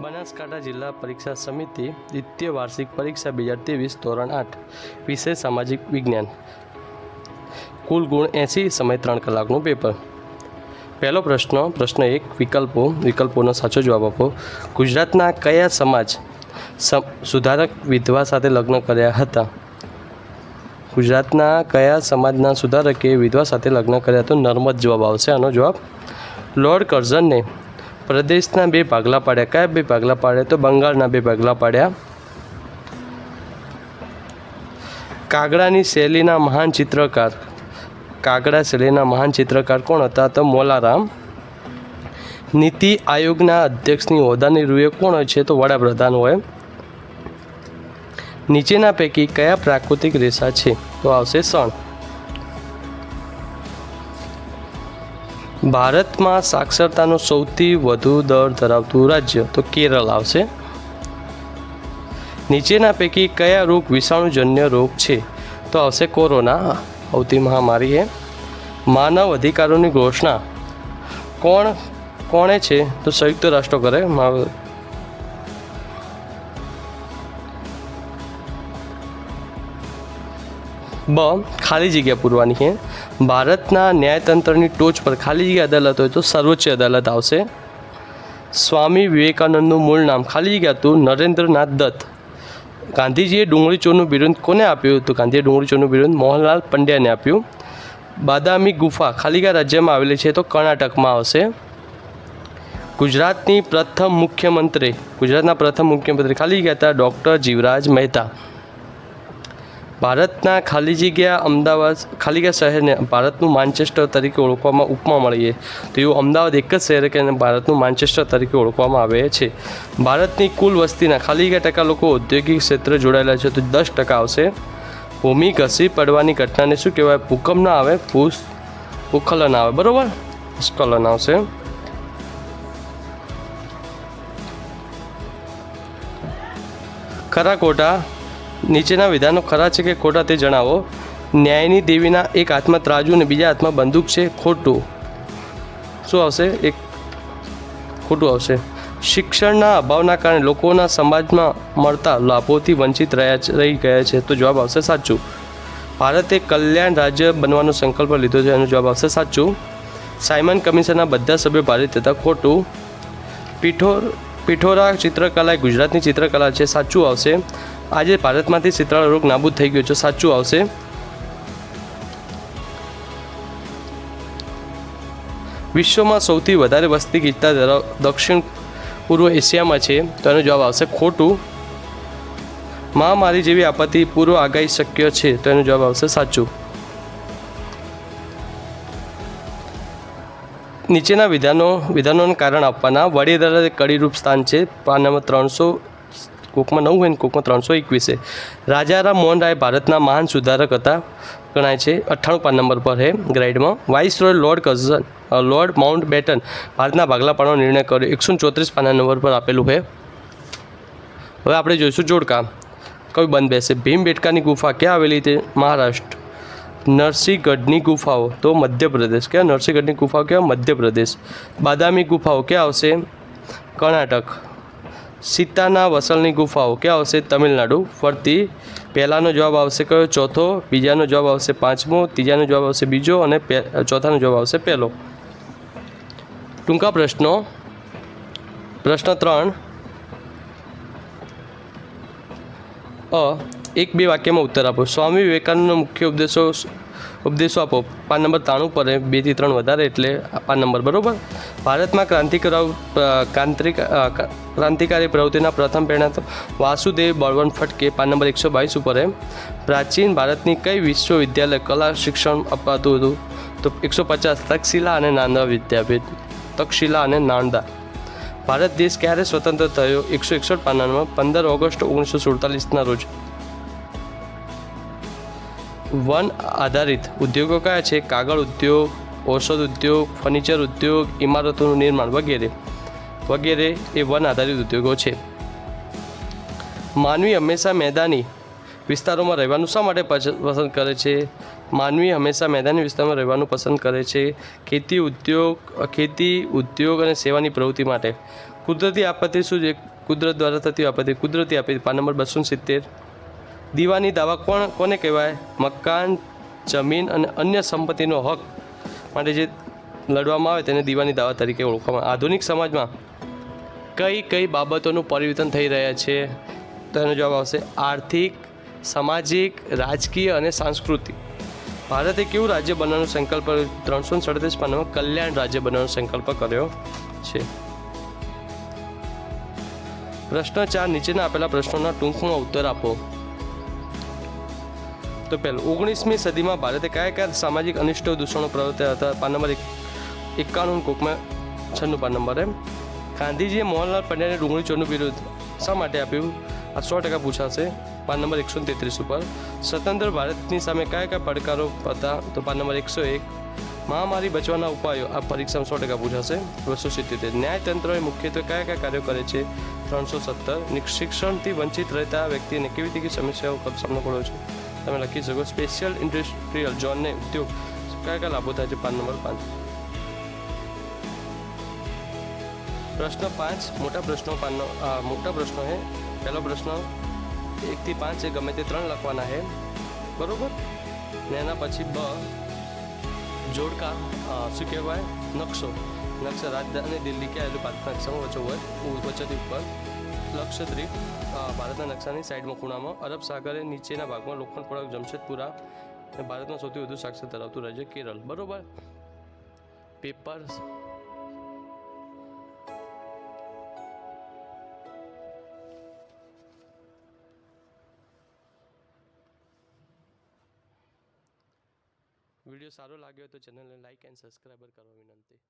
બનાસકાંઠા જિલ્લા પરીક્ષા સમિતિ દ્વિતીય વાર્ષિક પરીક્ષા બે હજાર ત્રેવીસ ધોરણ આઠ, વિષય સામાજિક વિજ્ઞાન. કુલ ગુણ એંસી સમય ત્રણ કલાકનું પેપર. પહેલો પ્રશ્ન પ્રશ્ન એક, વિકલ્પો, વિકલ્પોનો સાચો જવાબ આપો. ગુજરાતના કયા સમાજ સમ- સુધારક વિધવા સાથે લગ્ન કર્યા હતા? ગુજરાતના કયા સમાજના સુધારકે વિધવા સાથે લગ્ન કર્યા તો નર્મદ જવાબ આવશે આનો જવાબ. લોર્ડ કર્ઝનને પ્રદેશના બે ભાગલા પાડ્યા. કયા બે ભાગલા પાડ્યા? તો બંગાળના બે ભાગલા પાડ્યા. કાગડાની શૈલીના મહાન ચિત્રકાર. કાગડા શૈલીના મહાન ચિત્રકાર કોણ હતા? તો મોલારામ. નીતિ આયોગના અધ્યક્ષની હોદ્દાની રૂએ કોણ હોય છે? તો વડાપ્રધાન હોય. નીચેના પૈકી કયા પ્રાકૃતિક રેસા છે? તો આવશે સણ ભારતમાં સાક્ષરતાનો સૌથી વધુ દર ધરાવતું રાજ્ય તો કેરળ આવશે. નીચેના પૈકી કયા રોગ વિષાણુજન્ય રોગ છે? તો આવશે કોરોના. આવતી મહામારી એ માનવ અધિકારોની ઘોષણા. કોણ, કોણે છે? તો સંયુક્ત રાષ્ટ્રો કરે બ, ખાલી જગ્યા પૂરવાની છે. ભારતના ન્યાયતંત્રની ટોચ પર ખાલી જગ્યા અદાલત હોય તો સર્વોચ્ચ અદાલત આવશે. સ્વામી વિવેકાનંદનું મૂળ નામ ખાલી જગ્યા હતું, નરેન્દ્રનાથ દત્ત. ગાંધીજીએ ડુંગળી ચોરનું બિરુદ કોને આપ્યું? હતું ગાંધીએ ડુંગળી ચોરનું બિરુદ મોહનલાલ પંડ્યાને આપ્યું. બાદામી ગુફા ખાલીગા રાજ્યમાં આવેલી છે તો કર્ણાટકમાં આવશે. ગુજરાતની પ્રથમ મુખ્યમંત્રી, ગુજરાતના પ્રથમ મુખ્યમંત્રી ખાલી ગયા હતા ડૉક્ટર જીવરાજ મહેતા. ભારતના ખાલી જગ્યા અમદાવાદ, ખાલી ગયા શહેરને ભારતનું માન્ચેસ્ટર તરીકે ઓળખવામાં ઉપમા મળીએ તો એવું અમદાવાદ એક જ શહેર કે ભારતનું માન્ચેસ્ટર તરીકે ઓળખવામાં આવે છે. ભારતની કુલ વસ્તીના ખાલી ગયા ટકા લોકો ઔદ્યોગિક ક્ષેત્રે જોડાયેલા છે. તો દસ ટકા આવશે. ભૂમિ ઘસી પડવાની ઘટનાને શું કહેવાય? ભૂકંપ ના આવે, ભૂસ ભૂસ્ખલન આવે. બરાબર? સ્ખલન આવશે. ખરા ખોટા? નીચેના વિધાનો ખરા છે કે ખોટા તે જણાવો. ન્યાયની દેવીના એક હાથમાં ત્રાજુ અને બીજા હાથમાં બંદૂક છે, ખોટું. શું આવશે? એક ખોટું આવશે. શિક્ષણના અભાવના કારણે લોકોના સમાજમાં મળતા લાભોથી વંચિત રહ્યા રહી ગયા છે. તો જવાબ આવશે સાચું. ભારતે કલ્યાણ રાજ્ય બનવાનો સંકલ્પ લીધો છે એનો જવાબ આવશે સાચું. સાયમન કમિશનના બધા સભ્યો ભારત હતા ખોટું. પીઠોર પીઠોરા ચિત્રકલા એ ગુજરાતની ચિત્રકલા છે, સાચું આવશે. આજે ભારતમાંથી શીતળા રોગ નાબૂદ થઈ ગયો છે. સાચું આવશે. વિશ્વમાં સૌથી વધારે વસ્તી ગીચતા ધરાવ દક્ષિણ પૂર્વ એશિયામાં છે. તો એનો જવાબ આવશે ખોટું. મહામારી જેવી આપત્તિ પૂર્વ આગાહી શક્ય છે. તો એનો જવાબ આવશે સાચું. નીચેના વિધાનો વિધાનોને કારણ આપવાના વડી અદાલતે કડીરૂપ સ્થાન છે. પાન નંબર ત્રણસો કોકમાં નવ હોય ને કોકમાં ત્રણસો એકવીસે રાજારામ મોહન રાય ભારતના મહાન સુધારક હતા, ગણાય છે. અઠ્ઠાણું પાન નંબર પર હે ગ્રાઇડમાં viceroy Lord Curzon Lord Mountbatten ભારતના ભાગલા પાડવાનો નિર્ણય કર્યો. એકસો ચોત્રીસ પાના નંબર પર આપેલું છે હવે આપણે જોઈશું જોડકા. કયું બંધ બેસે? ભીમબેટકાની ગુફા ક્યાં આવેલી તે? મહારાષ્ટ્ર. નરસિંહગઢની ગુફાઓ. તો મધ્યપ્રદેશ. ક્યાં? નરસિંહગઢની ગુફાઓ ક્યાં? મધ્યપ્રદેશ. બાદામી ગુફાઓ ક્યાં આવશે? કર્ણાટક. સીતાના વસલની ગુફાઓ ક્યાં આવશે? તમિલનાડુ. ફરતી પહેલાંનો જવાબ આવશે કયો? ચોથો. બીજાનો જવાબ આવશે પાંચમો. ત્રીજાનો જવાબ આવશે બીજો અને ચોથાનો જવાબ આવશે પહેલો. ટૂંકા પ્રશ્નો. પ્રશ્ન ત્રણ. અ. એક બે વાક્યમાં ઉત્તર આપો. સ્વામી વિવેકાનંદનો મુખ્ય ઉપદેશો ઉપદેશો આપો. પાન નંબર ત્રાણું પર બેથી ત્રણ વધારે એટલે પાન નંબર બરાબર? ભારતમાં ક્રાંતિકરાવ ક્રાંતિક ક્રાંતિકારી પ્રવૃત્તિના પ્રથમ પ્રેરણા વાસુદેવ બળવંત ફટકે પાન નંબર એકસો બાવીસ ઉપર. પ્રાચીન ભારતની કઈ વિશ્વવિદ્યાલય કલા શિક્ષણ અપાતું હતું? તો એકસો પચાસ તક્ષશિલા અને નાંદા વિદ્યાપીઠ. તક્ષશિલા અને નાંદા. ભારત દેશ ક્યારે સ્વતંત્ર થયો? એકસો એકસઠ પાનામાં પંદર ઓગસ્ટ ઓગણીસો સુડતાલીસના રોજ. વન આધારિત ઉદ્યોગો કયા છે? કાગળ ઉદ્યોગ, ઔષધ ઉદ્યોગ, ફર્નિચર ઉદ્યોગ, ઇમારતોનું નિર્માણ વગેરે. વગેરે એ વન આધારિત ઉદ્યોગો છે. માનવી હંમેશા મેદાની વિસ્તારોમાં રહેવાનું શા માટે પસ- પસંદ કરે છે? માનવી હંમેશા મેદાની વિસ્તારમાં રહેવાનું પસંદ કરે છે ખેતી ઉદ્યોગ ખેતી ઉદ્યોગ અને સેવાની પ્રવૃત્તિ માટે. કુદરતી આપત્તિ શું છે? કુદરત દ્વારા થતી આપત્તિ, કુદરતી આપત્તિ. પાન નંબર બસો સિત્તેર. દીવાની દાવા કોણ કોને કહેવાય? મકાન, જમીન અને અન્ય સંપત્તિનો હક માટે જે લડવામાં આવે તેને દીવાની દાવા તરીકે ઓળખવામાં. આધુનિક સમાજમાં કઈ કઈ બાબતોનું પરિવર્તન થઈ રહ્યા છે? તો એનો જવાબ આવશે આર્થિક, સામાજિક, રાજકીય અને સાંસ્કૃતિક. ભારતે કેવું રાજ્ય બનવાનો સંકલ્પ ત્રણસો સડત્રીસ પાનામાં કલ્યાણ રાજ્ય બનવાનો સંકલ્પ કર્યો છે. પ્રશ્ન ચાર, નીચેના આપેલા પ્રશ્નોના ટૂંકમાં ઉત્તર આપો. તો પહેલું, ઓગણીસમી સદીમાં ભારતે કયા કયા સામાજિક અનિષ્ટ, દૂષણો પ્રવર્ત્યા હતા? પાન નંબર એક, એકાણું, કોકમાં છન્નું પાન નંબર એમ. ગાંધીજીએ મોહનલાલ પંડ્યાને ડુંગળી ચોરનું વિરોધ શા માટે આપ્યું? આ સો ટકા પૂછાશે. પાન નંબર એકસો તેત્રીસ ઉપર. સ્વતંત્ર ભારતની સામે કયા કયા પડકારો હતા? તો પાન નંબર એકસો એક, મહામારી બચવાના ઉપાયો. આ પરીક્ષામાં સો ટકા પૂછાશે. બસો સિત્તેર ન્યાયતંત્રએ મુખ્યત્વે કયા કયા કાર્યો કરે છે? ત્રણસો સત્તર શિક્ષણથી વંચિત રહેતા વ્યક્તિને કેવી રીતે સમસ્યાઓ સામનો કરવો છે? તમે લખી શકો સ્પેશિયલ ઇન્ડસ્ટ્રીયલ ઝોનને ઉદ્યોગ. કયા કયા લાભો થાય છે પાન નંબર પાંચ. પ્રશ્ન પાંચ, મોટા પ્રશ્નો પાનનો મોટા પ્રશ્નો છે પહેલો પ્રશ્ન, એકથી પાંચ એ ગમે તે ત્રણ લખવાના છે બરોબર? ને એના પછી બ, જોડકા શું કહેવાય? નકશો. નકશા રાજધાની દિલ્હી કે આવેલું પાંચ નકશામાં વચ્ચે હોય. વચ્ચેથી ઉપર. લક્ષદ્વીપ ભારતના નકશાની સાઈડમાં ખૂણામાં, અરબ સાગરે નીચેના ભાગમાં લોખંડ પડાક જમશેદપુરા ભારતમાં સૌથી વધુ સાક્ષર ધરાવતું રાજ્ય કેરળ. બરોબર? પેપર વીડિયો સારો લાગ્યો તો ચેનલને લાઇક એન્ડ સબસ્ક્રાઈબર કરવા વિનંતી.